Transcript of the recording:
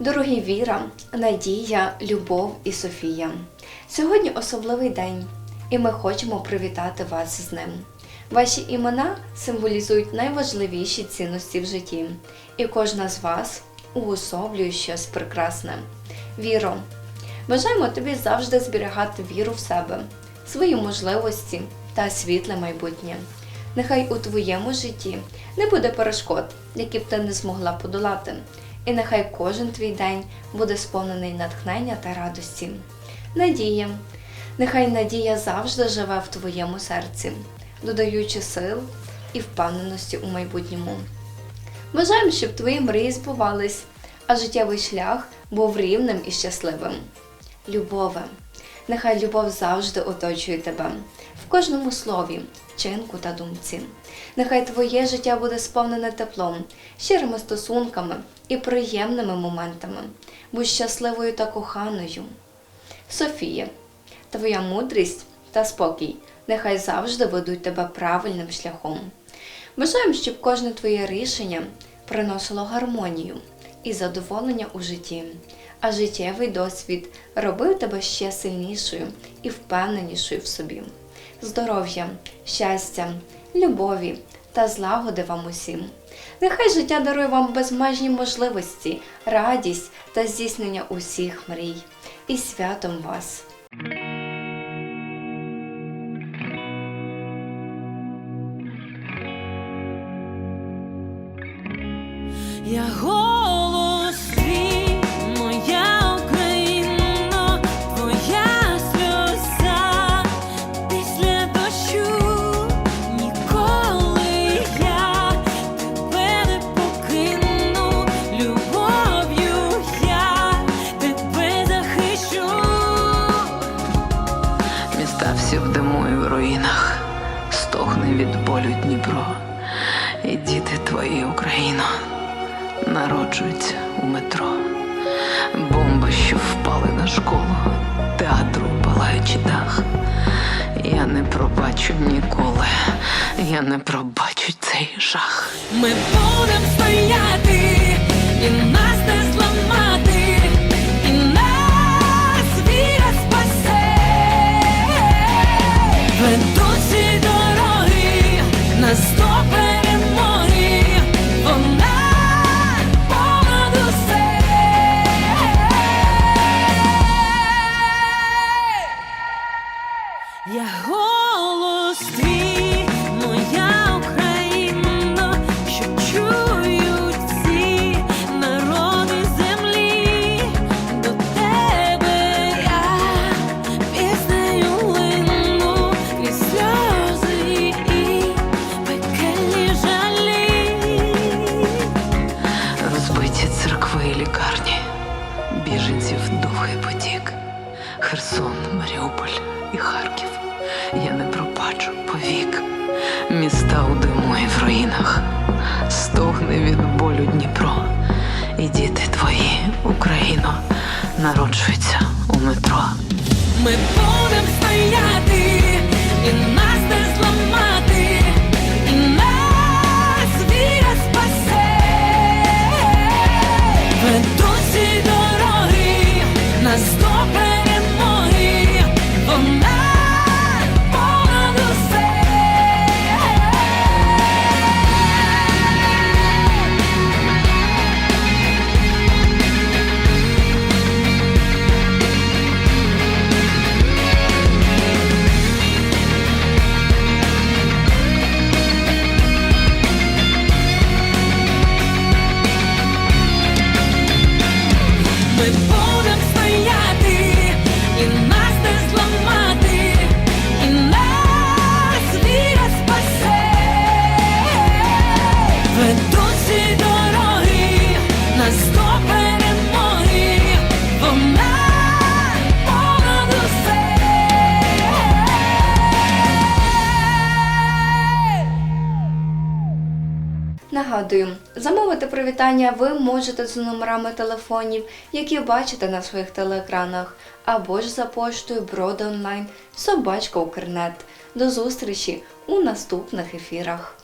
Віра, Надія, Любов і Софія. Сьогодні особливий день, і ми хочемо привітати вас з ним. Ваші імена символізують найважливіші цінності в житті, і кожна з вас уособлює щось прекрасне. Віро, бажаємо тобі завжди зберігати віру в себе, свої можливості та світле майбутнє. Нехай у твоєму житті не буде перешкод, які б ти не змогла подолати. І нехай кожен твій день буде сповнений натхнення та радості. Надія. Нехай надія завжди живе в твоєму серці, додаючи сил і впевненості у майбутньому. Бажаємо, щоб твої мрії збувались, а життєвий шлях був рівним і щасливим. Любове. Нехай любов завжди оточує тебе в кожному слові, вчинку та думці. Нехай твоє життя буде сповнене теплом, щирими стосунками і приємними моментами. Будь щасливою та коханою. Софія, твоя мудрість та спокій нехай завжди ведуть тебе правильним шляхом. Бажаємо, щоб кожне твоє рішення приносило гармонію і задоволення у житті, а життєвий досвід робив тебе ще сильнішою і впевненішою в собі. Здоров'я, щастя, любові та злагоди вам усім. Нехай життя дарує вам безмежні можливості, радість та здійснення усіх мрій. І святом вас! В диму і в руїнах, стогне від болю Дніпро, і діти твої, Україно, народжуються у метро. Бомби, що впали на школу, театру палаючи дах. Я не пробачу ніколи, я не пробачу цей жах. Ми будем стояти, Я голос твій, моя Україно, що чують всі народи землі, до тебе я піснею лину крізь сльози і пекельні жалі. Розбиті церкви і лікарні, біженців довгий потік, Херсон, Маріуполь повік. Міста у диму і в руїнах, стогне від болю Дніпро. І діти твої, Україно, народжуються у метро. Ми будемо стояти, і Нагадую, замовити привітання ви можете за номерами телефонів, які бачите на своїх телеекранах, або ж за поштою Брода Онлайн, Собачка Укрнет. До зустрічі у наступних ефірах.